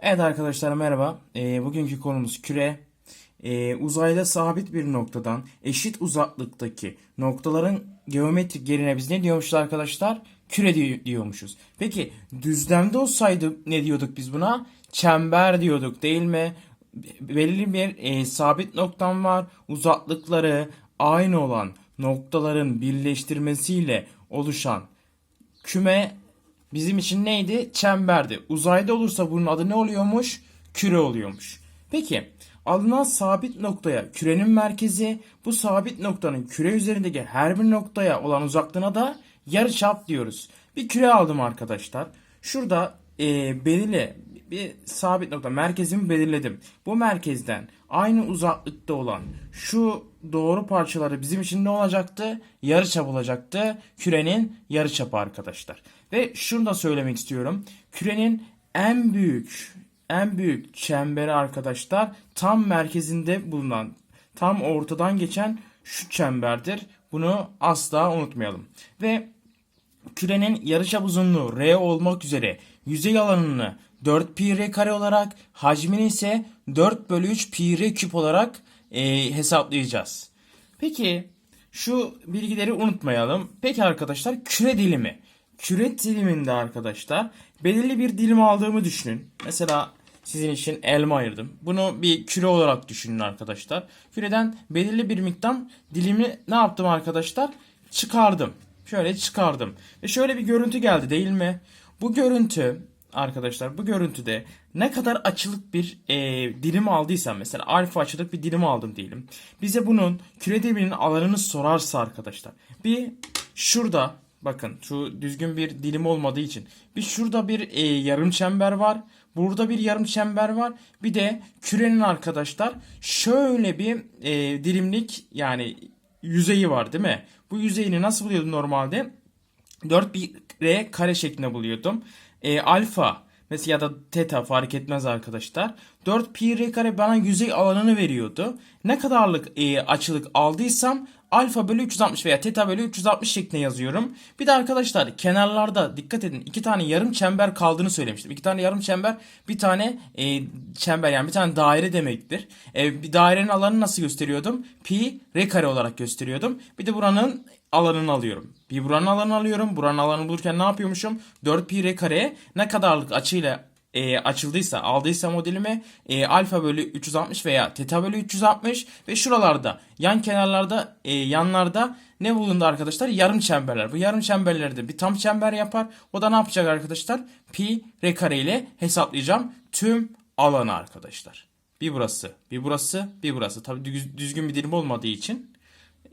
Evet arkadaşlar merhaba. Ee, bugünkü konumuz küre. Ee, uzayda sabit bir noktadan eşit uzaklıktaki noktaların geometrik yerine biz ne diyormuşuz arkadaşlar? Küre di- diyormuşuz. Peki düzlemde olsaydı ne diyorduk biz buna? Çember diyorduk değil mi? Be- Belirli bir e, sabit noktam var. Uzaklıkları aynı olan noktaların birleştirmesiyle oluşan küme bizim için neydi? Çemberdi. Uzayda olursa bunun adı ne oluyormuş? Küre oluyormuş. Peki alınan sabit noktaya kürenin merkezi bu sabit noktanın küre üzerindeki her bir noktaya olan uzaklığına da yarıçap diyoruz. Bir küre aldım arkadaşlar. Şurada e, belirli bir sabit nokta merkezimi belirledim. Bu merkezden aynı uzaklıkta olan şu doğru parçaları bizim için ne olacaktı? Yarıçap olacaktı. Kürenin yarıçapı arkadaşlar. Ve şunu da söylemek istiyorum. Kürenin en büyük en büyük çemberi arkadaşlar tam merkezinde bulunan tam ortadan geçen şu çemberdir. Bunu asla unutmayalım. Ve kürenin yarıçap uzunluğu r olmak üzere yüzey alanını 4 pi r kare olarak hacmini ise 4 bölü 3 pi r küp olarak e, hesaplayacağız. Peki şu bilgileri unutmayalım. Peki arkadaşlar küre dilimi. Küre diliminde arkadaşlar belirli bir dilim aldığımı düşünün. Mesela sizin için elma ayırdım. Bunu bir küre olarak düşünün arkadaşlar. Küreden belirli bir miktar dilimi ne yaptım arkadaşlar? Çıkardım. Şöyle çıkardım. Ve şöyle bir görüntü geldi değil mi? Bu görüntü arkadaşlar bu görüntüde ne kadar açılık bir e, dilim aldıysam mesela alfa açılık bir dilim aldım diyelim. Bize bunun küre diliminin alanını sorarsa arkadaşlar. Bir şurada bakın şu düzgün bir dilim olmadığı için bir şurada bir e, yarım çember var. Burada bir yarım çember var. Bir de kürenin arkadaşlar şöyle bir e, dilimlik yani yüzeyi var değil mi? Bu yüzeyini nasıl buluyordum normalde? 4 bir R kare şeklinde buluyordum. E, alfa mesela ya da teta fark etmez arkadaşlar. 4 pi r kare bana yüzey alanını veriyordu. Ne kadarlık e, açılık aldıysam alfa bölü 360 veya teta bölü 360 şeklinde yazıyorum. Bir de arkadaşlar kenarlarda dikkat edin iki tane yarım çember kaldığını söylemiştim. İki tane yarım çember bir tane e, çember yani bir tane daire demektir. E, bir dairenin alanını nasıl gösteriyordum? Pi r kare olarak gösteriyordum. Bir de buranın alanını alıyorum. Bir buranın alanını alıyorum. Buranın alanını bulurken ne yapıyormuşum? 4 pi r kareye ne kadarlık açıyla e, açıldıysa aldıysam o dilimi e, alfa bölü 360 veya teta bölü 360 ve şuralarda yan kenarlarda e, yanlarda ne bulundu arkadaşlar? Yarım çemberler. Bu yarım çemberleri de bir tam çember yapar. O da ne yapacak arkadaşlar? Pi r kare ile hesaplayacağım tüm alanı arkadaşlar. Bir burası, bir burası, bir burası. Tabii düz- düzgün bir dilim olmadığı için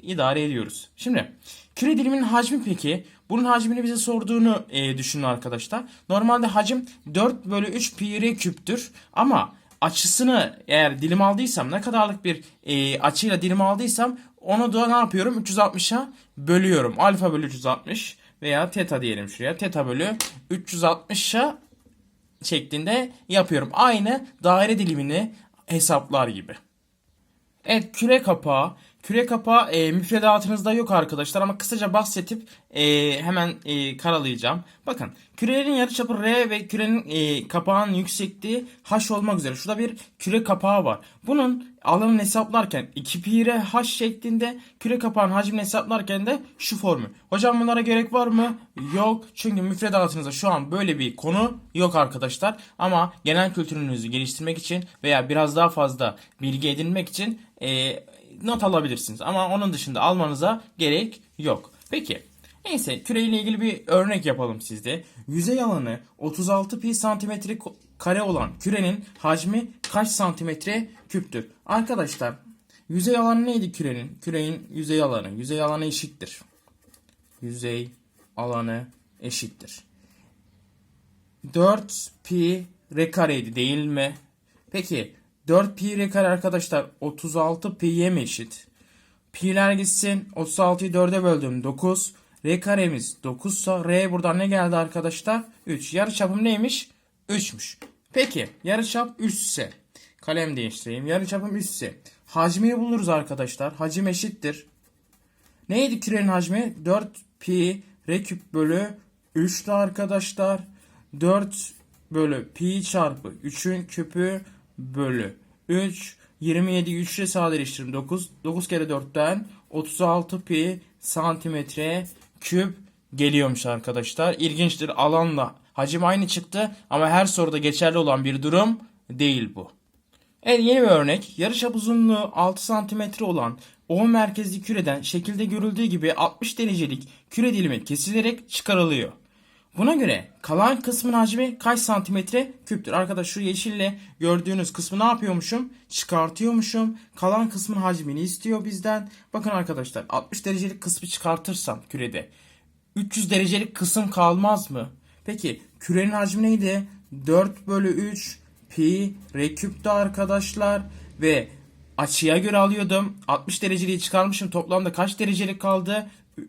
idare ediyoruz. Şimdi küre diliminin hacmi peki? Bunun hacmini bize sorduğunu e, düşünün arkadaşlar. Normalde hacim 4 bölü 3 pi r küptür. Ama açısını eğer dilim aldıysam ne kadarlık bir e, açıyla dilim aldıysam onu da ne yapıyorum? 360'a bölüyorum. Alfa bölü 360 veya teta diyelim şuraya. Teta bölü 360'a şeklinde yapıyorum. Aynı daire dilimini hesaplar gibi. Evet küre kapağı. Küre kapağı e, müfredatınızda yok arkadaşlar ama kısaca bahsedip e, hemen e, karalayacağım. Bakın kürenin yarıçapı R ve kürenin e, kapağının yüksekliği H olmak üzere. Şurada bir küre kapağı var. Bunun alanını hesaplarken 2 pi r H şeklinde küre kapağının hacmini hesaplarken de şu formül. Hocam bunlara gerek var mı? Yok. Çünkü müfredatınızda şu an böyle bir konu yok arkadaşlar. Ama genel kültürünüzü geliştirmek için veya biraz daha fazla bilgi edinmek için e, not alabilirsiniz. Ama onun dışında almanıza gerek yok. Peki. Neyse küre ile ilgili bir örnek yapalım sizde. Yüzey alanı 36 pi santimetre kare olan kürenin hacmi kaç santimetre küptür? Arkadaşlar yüzey alanı neydi kürenin? Kürenin yüzey alanı. Yüzey alanı eşittir. Yüzey alanı eşittir. 4 pi r kareydi değil mi? Peki 4 pi r kare arkadaşlar 36 pi'ye mi eşit? Pi'ler gitsin. 36'yı 4'e böldüm 9. R karemiz 9 ise R buradan ne geldi arkadaşlar? 3. Yarıçapım neymiş? 3'müş. Peki yarıçap 3 ise kalem değiştireyim. Yarıçapım 3 ise hacmini buluruz arkadaşlar. Hacim eşittir. Neydi kürenin hacmi? 4 pi r küp bölü 3'tü arkadaşlar. 4 bölü pi çarpı 3'ün küpü bölü 3 27 3 ile sadeleştiririm 9 9 kere 4'ten 36 pi santimetre küp geliyormuş arkadaşlar. İlginçtir alanla hacim aynı çıktı ama her soruda geçerli olan bir durum değil bu. Evet yeni bir örnek. Yarıçap uzunluğu 6 cm olan O merkezli küreden şekilde görüldüğü gibi 60 derecelik küre dilimi kesilerek çıkarılıyor. Buna göre kalan kısmın hacmi kaç santimetre küptür? Arkadaş şu yeşille gördüğünüz kısmı ne yapıyormuşum? Çıkartıyormuşum. Kalan kısmın hacmini istiyor bizden. Bakın arkadaşlar 60 derecelik kısmı çıkartırsam kürede 300 derecelik kısım kalmaz mı? Peki kürenin hacmi neydi? 4 bölü 3 pi r küptü arkadaşlar ve açıya göre alıyordum. 60 dereceliği çıkarmışım. Toplamda kaç derecelik kaldı?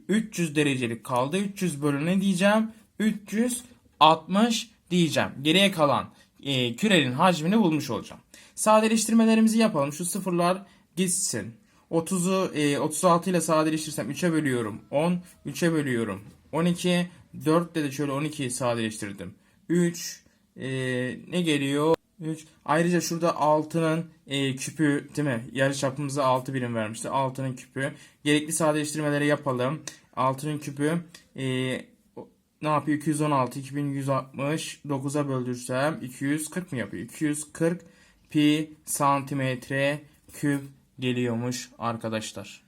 300 derecelik kaldı. 300 bölü ne diyeceğim? 360 diyeceğim. Geriye kalan e, kürenin hacmini bulmuş olacağım. Sadeleştirmelerimizi yapalım. Şu sıfırlar gitsin. 30'u e, 36 ile sadeleştirirsem 3'e bölüyorum. 10, 3'e bölüyorum. 12, 4 de şöyle 12'yi sadeleştirdim. 3, e, ne geliyor? 3. Ayrıca şurada 6'nın e, küpü değil mi? Yarıçapımıza 6 birim vermişti. 6'nın küpü. Gerekli sadeleştirmeleri yapalım. 6'nın küpü e, ne yapıyor? 216, 2160, 9'a böldürsem 240 mı yapıyor? 240 pi santimetre küp geliyormuş arkadaşlar.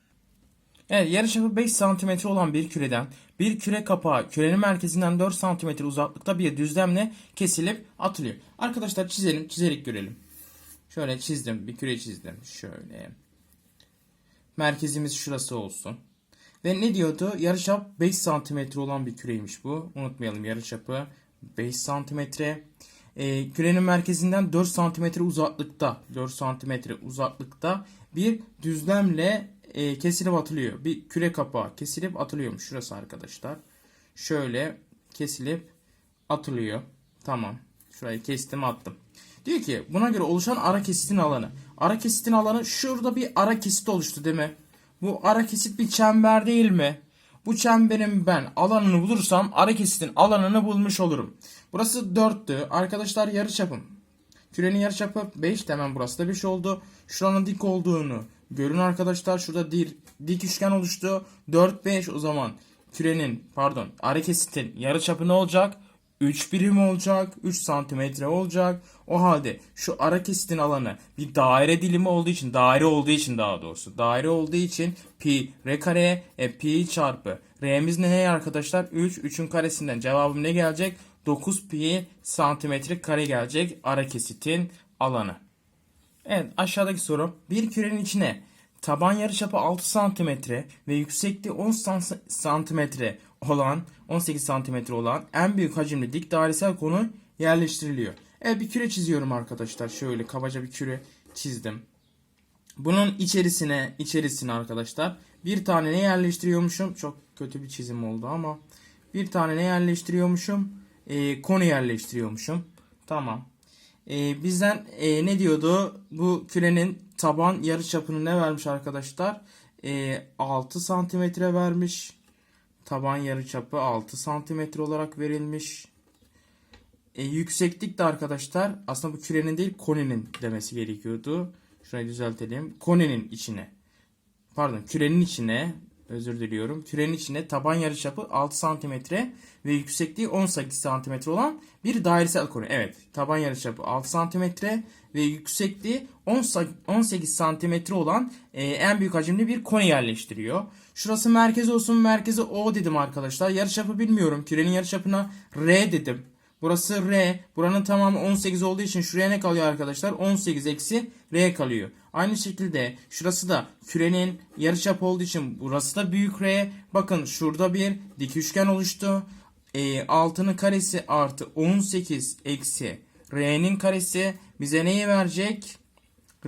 Evet yarıçapı 5 cm olan bir küreden bir küre kapağı kürenin merkezinden 4 cm uzaklıkta bir düzlemle kesilip atılıyor. Arkadaşlar çizelim çizerek görelim. Şöyle çizdim bir küre çizdim. Şöyle. Merkezimiz şurası olsun. Ve ne diyordu? Yarıçap 5 cm olan bir küreymiş bu. Unutmayalım yarıçapı 5 cm. Ee, kürenin merkezinden 4 cm uzaklıkta 4 cm uzaklıkta bir düzlemle e, kesilip atılıyor. Bir küre kapağı kesilip atılıyormuş. Şurası arkadaşlar. Şöyle kesilip atılıyor. Tamam. Şurayı kestim attım. Diyor ki buna göre oluşan ara kesitin alanı. Ara kesitin alanı şurada bir ara kesit oluştu değil mi? Bu ara kesit bir çember değil mi? Bu çemberin ben alanını bulursam ara kesitin alanını bulmuş olurum. Burası 4'tü. Arkadaşlar yarıçapım. Kürenin yarıçapı 5 hemen burası da 5 oldu. Şuranın dik olduğunu görün arkadaşlar. Şurada dik, dik üçgen oluştu. 4 5 o zaman kürenin pardon ara kesitin yarıçapı ne olacak? 3 birim olacak. 3 santimetre olacak. O halde şu ara kesitin alanı bir daire dilimi olduğu için daire olduğu için daha doğrusu daire olduğu için pi r kare e, pi çarpı r'miz ne arkadaşlar? 3 3'ün karesinden cevabım ne gelecek? 9 pi santimetre kare gelecek ara kesitin alanı. Evet aşağıdaki soru. Bir kürenin içine taban yarıçapı 6 cm ve yüksekliği 10 cm olan 18 cm olan en büyük hacimli dik dairesel konu yerleştiriliyor. Evet bir küre çiziyorum arkadaşlar. Şöyle kabaca bir küre çizdim. Bunun içerisine içerisine arkadaşlar bir tane ne yerleştiriyormuşum? Çok kötü bir çizim oldu ama bir tane ne yerleştiriyormuşum? Ee, konu yerleştiriyormuşum. Tamam. Ee, bizden e, ne diyordu? Bu kürenin taban yarıçapını ne vermiş arkadaşlar? Ee, 6 santimetre vermiş. Taban yarıçapı 6 santimetre olarak verilmiş. E, yükseklik de arkadaşlar aslında bu kürenin değil koninin demesi gerekiyordu. Şurayı düzeltelim. Koninin içine. Pardon kürenin içine özür diliyorum. Kürenin içine taban yarıçapı 6 santimetre ve yüksekliği 18 santimetre olan bir dairesel konu. Evet taban yarıçapı 6 santimetre ve yüksekliği 10 18 santimetre olan e, en büyük hacimli bir konu yerleştiriyor. Şurası merkez olsun merkezi O dedim arkadaşlar. Yarıçapı bilmiyorum. Kürenin yarıçapına R dedim. Burası R. Buranın tamamı 18 olduğu için şuraya ne kalıyor arkadaşlar? 18 eksi R kalıyor. Aynı şekilde şurası da kürenin yarıçap olduğu için burası da büyük R. Bakın şurada bir dik üçgen oluştu. E, altının karesi artı 18 eksi R'nin karesi bize neyi verecek?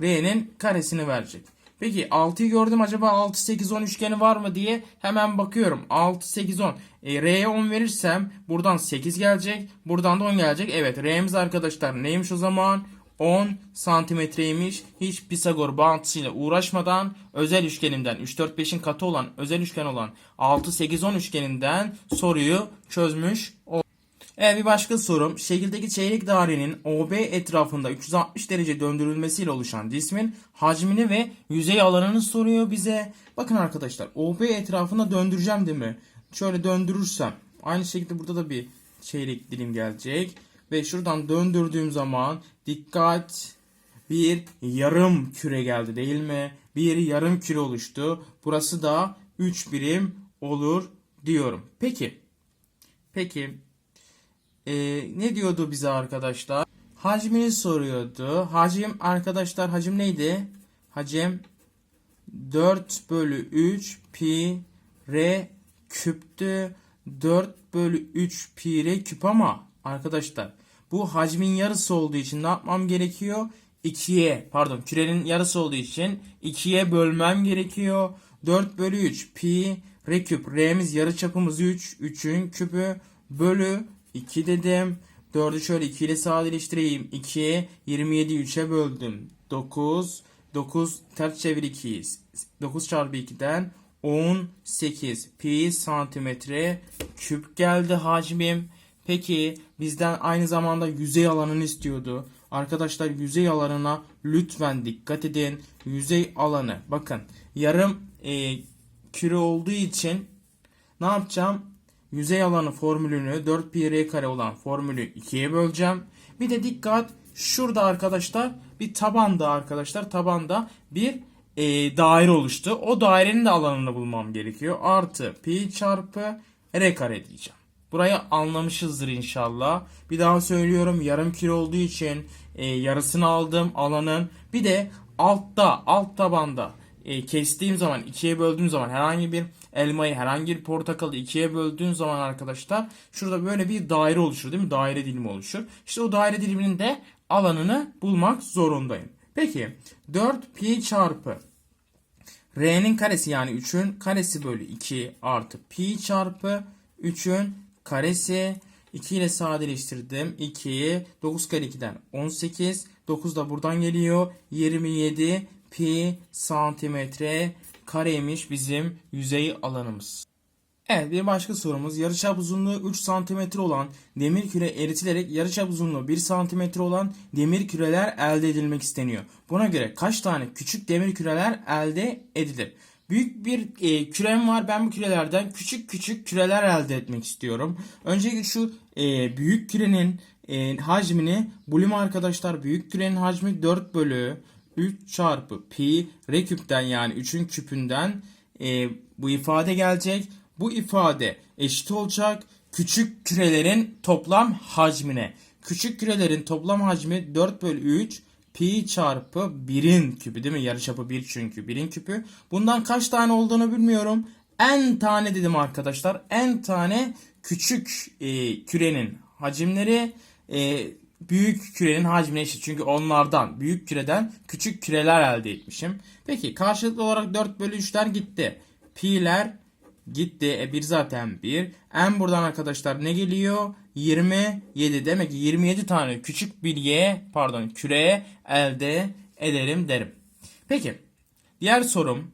R'nin karesini verecek. Peki 6'yı gördüm acaba 6 8 10 üçgeni var mı diye hemen bakıyorum. 6 8 10. E, R'ye 10 verirsem buradan 8 gelecek. Buradan da 10 gelecek. Evet R'miz arkadaşlar neymiş o zaman? 10 santimetreymiş. Hiç Pisagor bağıntısıyla uğraşmadan özel üçgenimden 3 4 5'in katı olan özel üçgen olan 6 8 10 üçgeninden soruyu çözmüş oldum. Evet bir başka sorum. Şekildeki çeyrek dairenin OB etrafında 360 derece döndürülmesiyle oluşan cismin hacmini ve yüzey alanını soruyor bize. Bakın arkadaşlar OB etrafında döndüreceğim değil mi? Şöyle döndürürsem aynı şekilde burada da bir çeyrek dilim gelecek. Ve şuradan döndürdüğüm zaman dikkat bir yarım küre geldi değil mi? Bir yarım küre oluştu. Burası da 3 birim olur diyorum. Peki. Peki. Ee, ne diyordu bize arkadaşlar? Hacmini soruyordu. Hacim arkadaşlar hacim neydi? Hacim 4 bölü 3 pi r küptü. 4 bölü 3 pi r küp ama arkadaşlar bu hacmin yarısı olduğu için ne yapmam gerekiyor? 2'ye pardon kürenin yarısı olduğu için 2'ye bölmem gerekiyor. 4 bölü 3 pi r küp r'miz yarı çapımız 3. 3'ün küpü bölü 2 dedim. 4'ü şöyle 2 ile sadeleştireyim. 2'ye 27'yi 3'e böldüm. 9. 9 ters çevir 2'yi. 9 çarpı 2'den 18 pi santimetre küp geldi hacmim. Peki bizden aynı zamanda yüzey alanını istiyordu. Arkadaşlar yüzey alanına lütfen dikkat edin. Yüzey alanı bakın yarım e, küre olduğu için ne yapacağım? Yüzey alanı formülünü 4 pi r kare olan formülü 2'ye böleceğim. Bir de dikkat şurada arkadaşlar bir tabanda arkadaşlar tabanda bir e, daire oluştu. O dairenin de alanını bulmam gerekiyor. Artı pi çarpı r kare diyeceğim. Burayı anlamışızdır inşallah. Bir daha söylüyorum yarım kilo olduğu için e, yarısını aldım alanın. Bir de altta alt tabanda e, kestiğim zaman ikiye böldüğüm zaman herhangi bir elmayı herhangi bir portakalı ikiye böldüğüm zaman arkadaşlar şurada böyle bir daire oluşur değil mi? Daire dilimi oluşur. İşte o daire diliminin de alanını bulmak zorundayım. Peki 4 pi çarpı r'nin karesi yani 3'ün karesi bölü 2 artı pi çarpı 3'ün karesi 2 ile sadeleştirdim. 2'yi 9 kare 2'den 18. 9 da buradan geliyor. 27 pi santimetre kareymiş bizim yüzey alanımız. Evet bir başka sorumuz yarıçap uzunluğu 3 cm olan demir küre eritilerek yarıçap uzunluğu 1 cm olan demir küreler elde edilmek isteniyor. Buna göre kaç tane küçük demir küreler elde edilir? Büyük bir e, kürem var. Ben bu kürelerden küçük küçük küreler elde etmek istiyorum. Öncelikle şu e, büyük kürenin e, hacmini bulayım arkadaşlar. Büyük kürenin hacmi 4 bölü 3 çarpı pi r küpten yani 3'ün küpünden e, bu ifade gelecek. Bu ifade eşit olacak küçük kürelerin toplam hacmine. Küçük kürelerin toplam hacmi 4 bölü 3 pi çarpı 1'in küpü değil mi? Yarıçapı 1 çünkü 1'in küpü. Bundan kaç tane olduğunu bilmiyorum. En tane dedim arkadaşlar. En tane küçük e, kürenin hacimleri e, büyük kürenin hacmine eşit. Çünkü onlardan büyük küreden küçük küreler elde etmişim. Peki karşılıklı olarak 4 bölü 3'ler gitti. Pi'ler gitti. E 1 zaten 1. En buradan arkadaşlar ne geliyor? 27. Demek ki 27 tane küçük bir y pardon küreye elde ederim derim. Peki. Diğer sorum.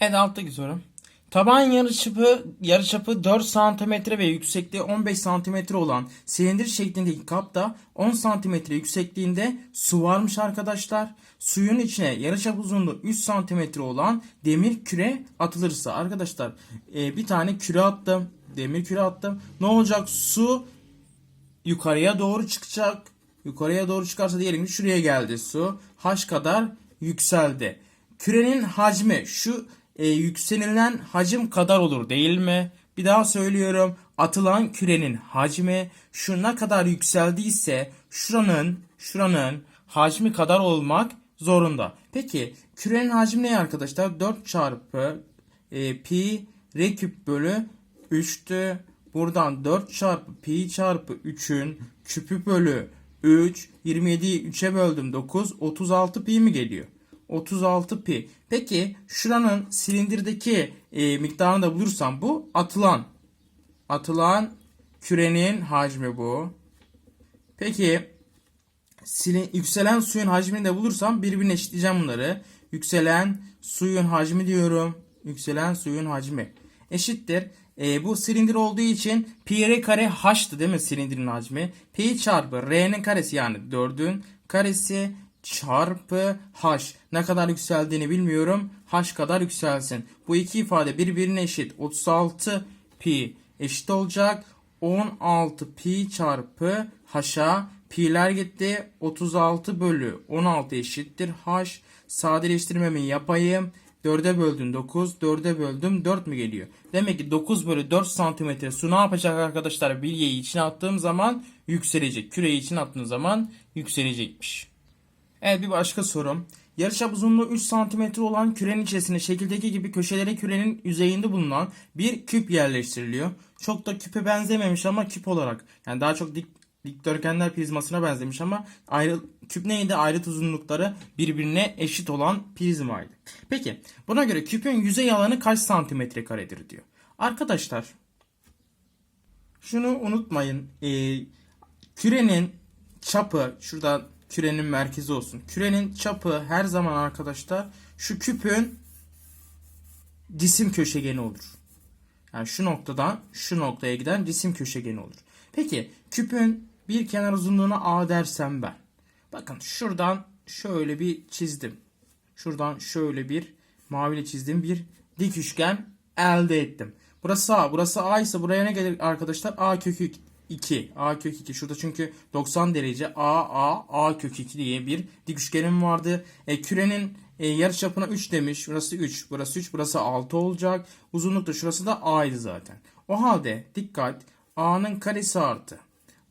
Evet alttaki sorum. Taban yarıçapı, yarıçapı 4 cm ve yüksekliği 15 cm olan silindir şeklindeki kapta 10 cm yüksekliğinde su varmış arkadaşlar. Suyun içine yarıçap uzunluğu 3 cm olan demir küre atılırsa arkadaşlar e, bir tane küre attım. Demir küre attım. Ne olacak? Su yukarıya doğru çıkacak. Yukarıya doğru çıkarsa diyelim ki şuraya geldi su. H kadar yükseldi. Kürenin hacmi şu e, yükselilen hacim kadar olur değil mi? Bir daha söylüyorum. Atılan kürenin hacmi şu ne kadar yükseldiyse şuranın şuranın hacmi kadar olmak zorunda. Peki kürenin hacmi ne arkadaşlar? 4 çarpı e, pi r küp bölü 3'tü. Buradan 4 çarpı pi çarpı 3'ün küpü bölü 3. 27'yi 3'e böldüm 9. 36 pi mi geliyor? 36 pi. Peki şuranın silindirdeki e, miktarını da bulursam bu atılan atılan kürenin hacmi bu. Peki silin, yükselen suyun hacmini de bulursam birbirine eşitleyeceğim bunları. Yükselen suyun hacmi diyorum. Yükselen suyun hacmi eşittir. E, bu silindir olduğu için pi r kare h'tı değil mi silindirin hacmi? Pi çarpı r'nin karesi yani 4'ün karesi çarpı h. Ne kadar yükseldiğini bilmiyorum. h kadar yükselsin. Bu iki ifade birbirine eşit. 36 pi eşit olacak. 16 pi çarpı h'a pi'ler gitti. 36 bölü 16 eşittir h. Sadeleştirmemi yapayım. 4'e böldüm 9, 4'e böldüm 4 mü geliyor? Demek ki 9 bölü 4 santimetre su ne yapacak arkadaşlar? Bilyeyi içine attığım zaman yükselecek. Küreyi içine attığım zaman yükselecekmiş. Evet bir başka sorum. Yarıçap uzunluğu 3 cm olan kürenin içerisine şekildeki gibi köşeleri kürenin yüzeyinde bulunan bir küp yerleştiriliyor. Çok da küpe benzememiş ama küp olarak. Yani daha çok dik, dikdörtgenler prizmasına benzemiş ama ayrı, küp neydi? Ayrıt uzunlukları birbirine eşit olan prizmaydı. Peki buna göre küpün yüzey alanı kaç santimetre karedir diyor. Arkadaşlar şunu unutmayın. Ee, kürenin çapı şurada kürenin merkezi olsun. Kürenin çapı her zaman arkadaşlar şu küpün cisim köşegeni olur. Yani şu noktadan şu noktaya giden cisim köşegeni olur. Peki küpün bir kenar uzunluğuna A dersem ben. Bakın şuradan şöyle bir çizdim. Şuradan şöyle bir maviyle çizdiğim bir dik üçgen elde ettim. Burası A. Burası A ise buraya ne gelir arkadaşlar? A kökü 2. A kök 2. Şurada çünkü 90 derece A A A kök 2 diye bir dik üçgenim vardı. E, kürenin e, yarıçapına 3 demiş. Burası 3. Burası 3. Burası 6 olacak. Uzunluk da şurası da A'ydı zaten. O halde dikkat. A'nın karesi artı.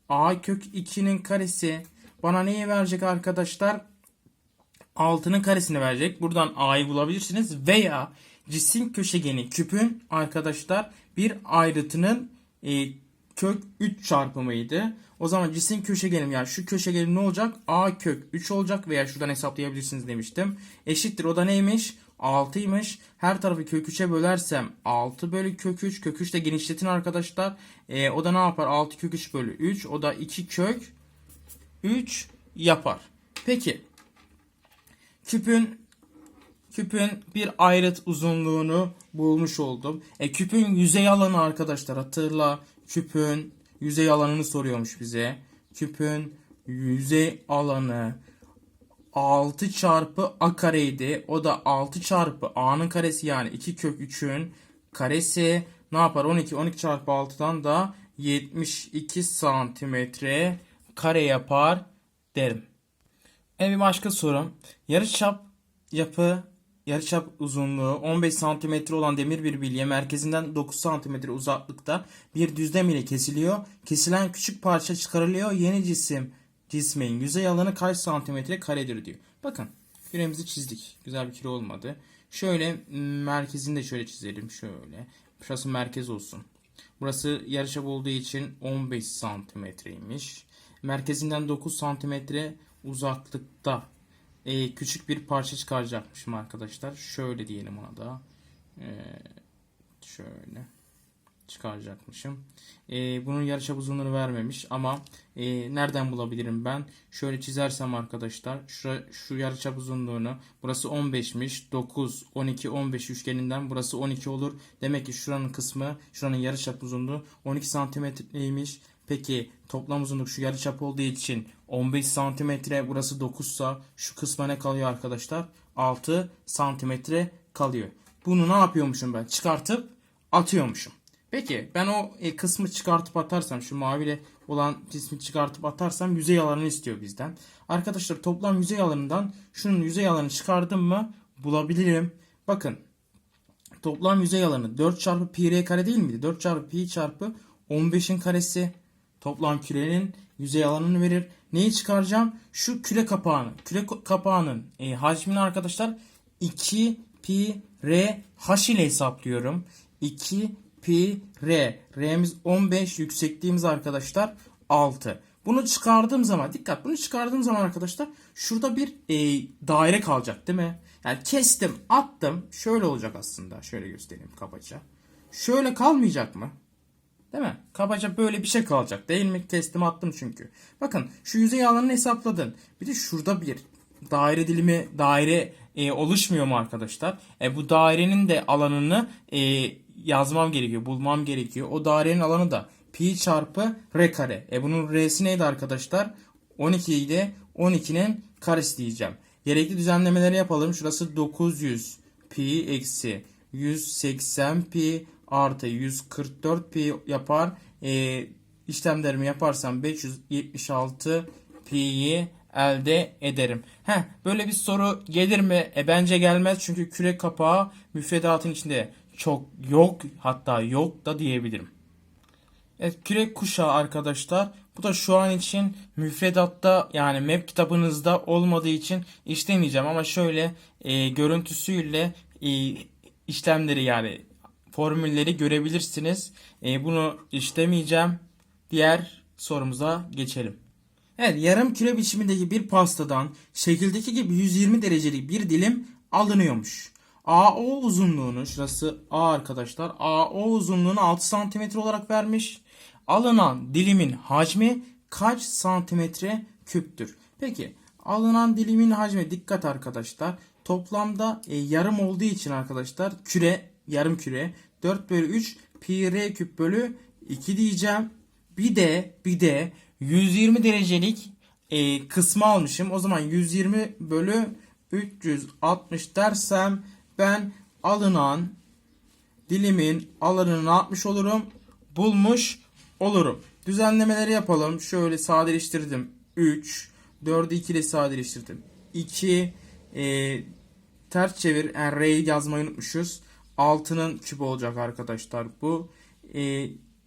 A kök 2'nin karesi bana neyi verecek arkadaşlar? 6'nın karesini verecek. Buradan A'yı bulabilirsiniz. Veya cisim köşegeni küpün arkadaşlar bir ayrıtının e, kök 3 çarpımıydı. O zaman cisim köşegenim yani şu köşegenim ne olacak? A kök 3 olacak veya şuradan hesaplayabilirsiniz demiştim. Eşittir o da neymiş? 6'ymış. Her tarafı kök 3'e bölersem 6 bölü kök 3. Kök 3 de genişletin arkadaşlar. E, o da ne yapar? 6 kök 3 bölü 3. O da 2 kök 3 yapar. Peki. Küpün küpün bir ayrıt uzunluğunu bulmuş oldum. E küpün yüzey alanı arkadaşlar hatırla. Küpün yüzey alanını soruyormuş bize. Küpün yüzey alanı 6 çarpı a kareydi. O da 6 çarpı a'nın karesi yani 2 kök 3'ün karesi ne yapar? 12 12 çarpı 6'dan da 72 santimetre kare yapar derim. E bir başka sorum. Yarıçap yapı yarıçap uzunluğu 15 cm olan demir bir bilye merkezinden 9 cm uzaklıkta bir düzlem ile kesiliyor. Kesilen küçük parça çıkarılıyor. Yeni cisim cismin yüzey alanı kaç santimetre karedir diyor. Bakın küremizi çizdik. Güzel bir küre olmadı. Şöyle merkezini de şöyle çizelim. Şöyle. Burası merkez olsun. Burası yarıçap olduğu için 15 santimetreymiş. Merkezinden 9 santimetre uzaklıkta e, küçük bir parça çıkaracakmışım arkadaşlar. Şöyle diyelim ona da. E, şöyle çıkaracakmışım. E, bunun yarıçap uzunluğunu vermemiş ama e, nereden bulabilirim ben? Şöyle çizersem arkadaşlar şu, şu yarıçap uzunluğunu burası 15'miş. 9, 12, 15 üçgeninden burası 12 olur. Demek ki şuranın kısmı şuranın yarıçap uzunluğu 12 santimetreymiş. Peki toplam uzunluk şu yarıçap olduğu için 15 santimetre burası 9 sa şu kısma ne kalıyor arkadaşlar? 6 santimetre kalıyor. Bunu ne yapıyormuşum ben? Çıkartıp atıyormuşum. Peki ben o e, kısmı çıkartıp atarsam şu maviyle olan cismi çıkartıp atarsam yüzey alanını istiyor bizden. Arkadaşlar toplam yüzey alanından şunun yüzey alanı çıkardım mı bulabilirim. Bakın toplam yüzey alanı 4 çarpı pi r kare değil miydi? 4 çarpı pi çarpı 15'in karesi toplam kürenin yüzey alanını verir. Neyi çıkaracağım? Şu küre kapağını. Küre kapağının e, hacmini arkadaşlar 2 pi r h ile hesaplıyorum. 2 pi r. R'miz 15 yüksekliğimiz arkadaşlar 6. Bunu çıkardığım zaman dikkat bunu çıkardığım zaman arkadaşlar şurada bir e, daire kalacak değil mi? Yani kestim attım şöyle olacak aslında şöyle göstereyim kabaca. Şöyle kalmayacak mı? Değil mi? Kabaca böyle bir şey kalacak değil mi? Kestim attım çünkü. Bakın şu yüzey alanını hesapladın. Bir de şurada bir daire dilimi daire e, oluşmuyor mu arkadaşlar? E, bu dairenin de alanını e, yazmam gerekiyor, bulmam gerekiyor. O dairenin alanı da pi çarpı r kare. E bunun r'si neydi arkadaşlar? 12 idi. 12'nin karesi diyeceğim. Gerekli düzenlemeleri yapalım. Şurası 900 pi eksi 180 pi artı 144 pi yapar. E, işlemlerimi yaparsam 576 pi'yi elde ederim. Heh, böyle bir soru gelir mi? E bence gelmez çünkü küre kapağı müfredatın içinde çok yok hatta yok da diyebilirim. Evet kürek kuşağı arkadaşlar. Bu da şu an için müfredatta yani map kitabınızda olmadığı için işlemeyeceğim ama şöyle e, görüntüsüyle e, işlemleri yani formülleri görebilirsiniz. E, bunu işlemeyeceğim. Diğer sorumuza geçelim. Evet yarım küre biçimindeki bir pastadan şekildeki gibi 120 derecelik bir dilim alınıyormuş. AO uzunluğunu şurası A arkadaşlar. AO uzunluğunu 6 santimetre olarak vermiş. Alınan dilimin hacmi kaç santimetre küptür? Peki alınan dilimin hacmi dikkat arkadaşlar. Toplamda e, yarım olduğu için arkadaşlar küre yarım küre 4 bölü 3 pi r küp bölü 2 diyeceğim. Bir de bir de 120 derecelik e, kısmı almışım. O zaman 120 bölü 360 dersem ben alınan dilimin alanını ne yapmış olurum? Bulmuş olurum. Düzenlemeleri yapalım. Şöyle sadeleştirdim. 3. 4'ü 2 ile sadeleştirdim. 2. E, ters çevir. Yani R'yi yazmayı unutmuşuz. 6'nın küpü olacak arkadaşlar bu. E,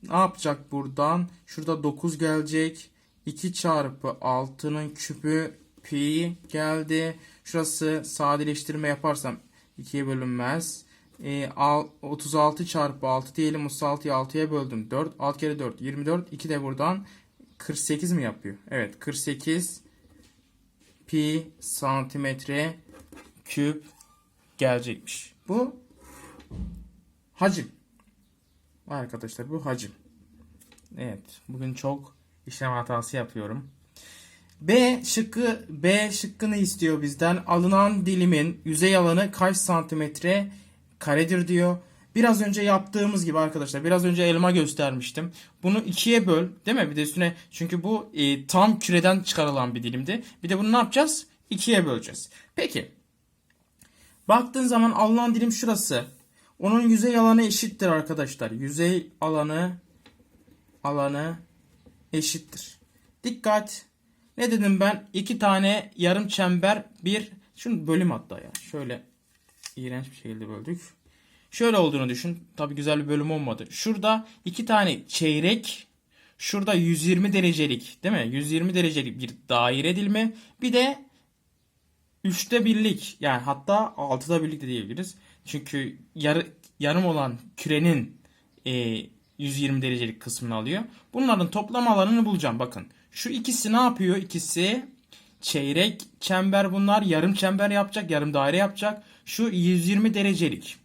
ne yapacak buradan? Şurada 9 gelecek. 2 çarpı 6'nın küpü pi geldi. Şurası sadeleştirme yaparsam 2'ye bölünmez. E, al, 36 çarpı 6 diyelim. 36'yı 6'ya böldüm. 4. 6 kere 4. 24. 2 de buradan 48 mi yapıyor? Evet. 48 pi santimetre küp gelecekmiş. Bu hacim. Arkadaşlar bu hacim. Evet. Bugün çok işlem hatası yapıyorum. B şıkkı B şıkkını istiyor bizden. Alınan dilimin yüzey alanı kaç santimetre karedir diyor. Biraz önce yaptığımız gibi arkadaşlar. Biraz önce elma göstermiştim. Bunu ikiye böl. Değil mi? Bir de üstüne çünkü bu e, tam küreden çıkarılan bir dilimdi. Bir de bunu ne yapacağız? İkiye böleceğiz. Peki. Baktığın zaman alınan dilim şurası. Onun yüzey alanı eşittir arkadaşlar. Yüzey alanı alanı eşittir. Dikkat. Ne dedim ben? İki tane yarım çember bir şunu bölüm hatta ya. Şöyle iğrenç bir şekilde böldük. Şöyle olduğunu düşün. Tabi güzel bir bölüm olmadı. Şurada iki tane çeyrek. Şurada 120 derecelik değil mi? 120 derecelik bir daire dilimi. Bir de üçte birlik yani hatta altıda birlik de diyebiliriz. Çünkü yarı, yarım olan kürenin e, 120 derecelik kısmını alıyor. Bunların toplam alanını bulacağım. Bakın şu ikisi ne yapıyor? İkisi çeyrek çember bunlar. Yarım çember yapacak. Yarım daire yapacak. Şu 120 derecelik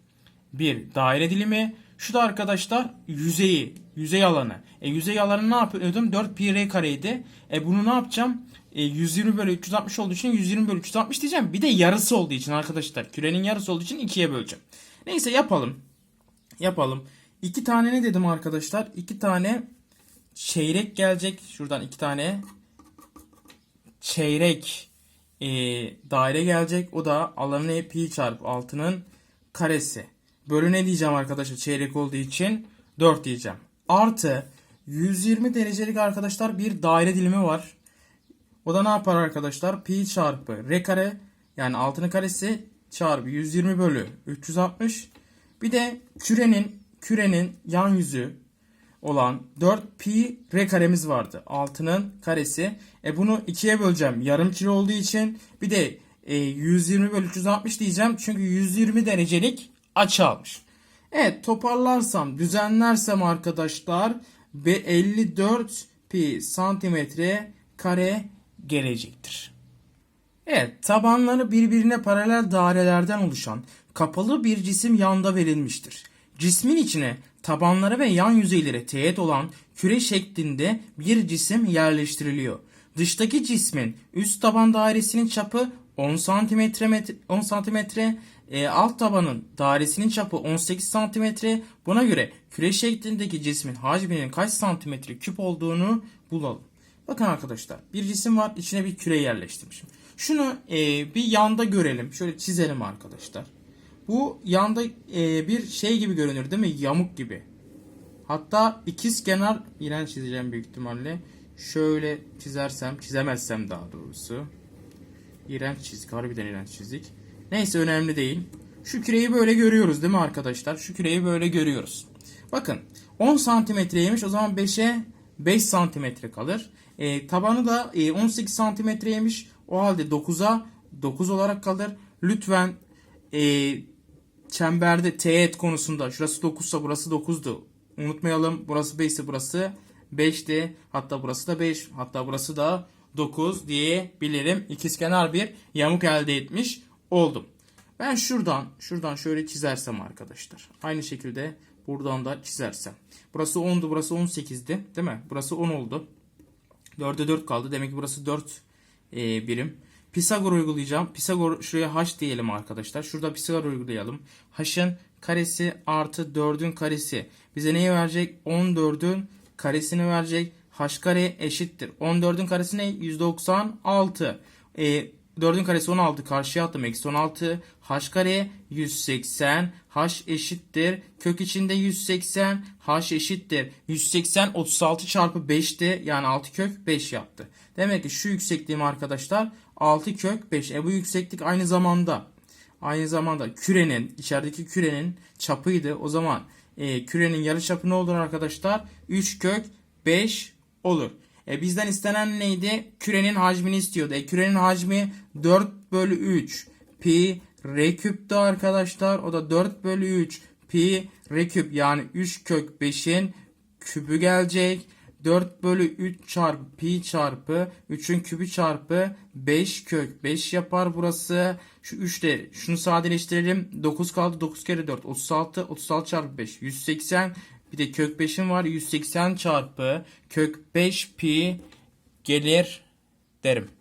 bir daire dilimi. Şu da arkadaşlar yüzeyi. Yüzey alanı. E yüzey alanı ne yapıyordum? 4 pi r kareydi. E bunu ne yapacağım? E 120 bölü 360 olduğu için 120 bölü 360 diyeceğim. Bir de yarısı olduğu için arkadaşlar. Kürenin yarısı olduğu için ikiye böleceğim. Neyse yapalım. Yapalım. İki tane ne dedim arkadaşlar? İki tane çeyrek gelecek. Şuradan iki tane çeyrek e, daire gelecek. O da alanı pi çarpı 6'nın karesi. Bölü ne diyeceğim arkadaşlar çeyrek olduğu için 4 diyeceğim. Artı 120 derecelik arkadaşlar bir daire dilimi var. O da ne yapar arkadaşlar? Pi çarpı r kare yani 6'nın karesi çarpı 120 bölü 360. Bir de kürenin kürenin yan yüzü olan 4 pi r karemiz vardı. 6'nın karesi. E bunu ikiye böleceğim. Yarım kilo olduğu için. Bir de e, 120 bölü 360 diyeceğim. Çünkü 120 derecelik açı almış. Evet toparlarsam düzenlersem arkadaşlar ve 54 pi santimetre kare gelecektir. Evet tabanları birbirine paralel dairelerden oluşan kapalı bir cisim yanda verilmiştir. Cismin içine tabanları ve yan yüzeyleri teğet olan küre şeklinde bir cisim yerleştiriliyor. Dıştaki cismin üst taban dairesinin çapı 10 santimetre met- 10 santimetre e, alt tabanın dairesinin çapı 18 santimetre. Buna göre küre şeklindeki cismin hacminin kaç santimetre küp olduğunu bulalım. Bakın arkadaşlar bir cisim var içine bir küre yerleştirmişim. Şunu e, bir yanda görelim. Şöyle çizelim arkadaşlar. Bu yanda e, bir şey gibi görünür değil mi? Yamuk gibi. Hatta ikiz kenar iğrenç çizeceğim büyük ihtimalle. Şöyle çizersem, çizemezsem daha doğrusu. İğrenç çizik, harbiden iğrenç çizik. Neyse önemli değil. Şu küreyi böyle görüyoruz değil mi arkadaşlar? Şu küreyi böyle görüyoruz. Bakın 10 santimetreymiş o zaman 5'e 5 santimetre kalır. E, tabanı da e, 18 santimetreymiş. O halde 9'a 9 olarak kalır. Lütfen e, çemberde teğet konusunda şurası 9 ise burası 9'du. Unutmayalım burası 5 ise burası 5'ti. Hatta burası da 5 hatta burası da 9 diyebilirim. İkizkenar bir yamuk elde etmiş oldum. Ben şuradan şuradan şöyle çizersem arkadaşlar. Aynı şekilde buradan da çizersem. Burası 10'du burası 18'di değil mi? Burası 10 oldu. 4'e 4 kaldı. Demek ki burası 4 e, birim. Pisagor uygulayacağım. Pisagor şuraya h diyelim arkadaşlar. Şurada Pisagor uygulayalım. h'ın karesi artı 4'ün karesi. Bize neyi verecek? 14'ün karesini verecek. h kare eşittir. 14'ün karesi ne? 196. E, 4'ün karesi 16 karşıya attım. Eksi 16. H kare 180. H eşittir. Kök içinde 180. H eşittir. 180 36 çarpı 5'ti. Yani 6 kök 5 yaptı. Demek ki şu yüksekliğim arkadaşlar 6 kök 5. E bu yükseklik aynı zamanda aynı zamanda kürenin içerideki kürenin çapıydı. O zaman e, kürenin yarı çapı ne olur arkadaşlar? 3 kök 5 olur. E bizden istenen neydi? Kürenin hacmini istiyordu. E kürenin hacmi 4 bölü 3 pi r küptü arkadaşlar. O da 4 bölü 3 pi r küp yani 3 kök 5'in küpü gelecek. 4 bölü 3 çarpı pi çarpı 3'ün küpü çarpı 5 kök 5 yapar burası. Şu 3 de şunu sadeleştirelim. 9 kaldı 9 kere 4 36 36 çarpı 5 180 bir de kök 5'im var 180 çarpı kök 5 pi gelir derim.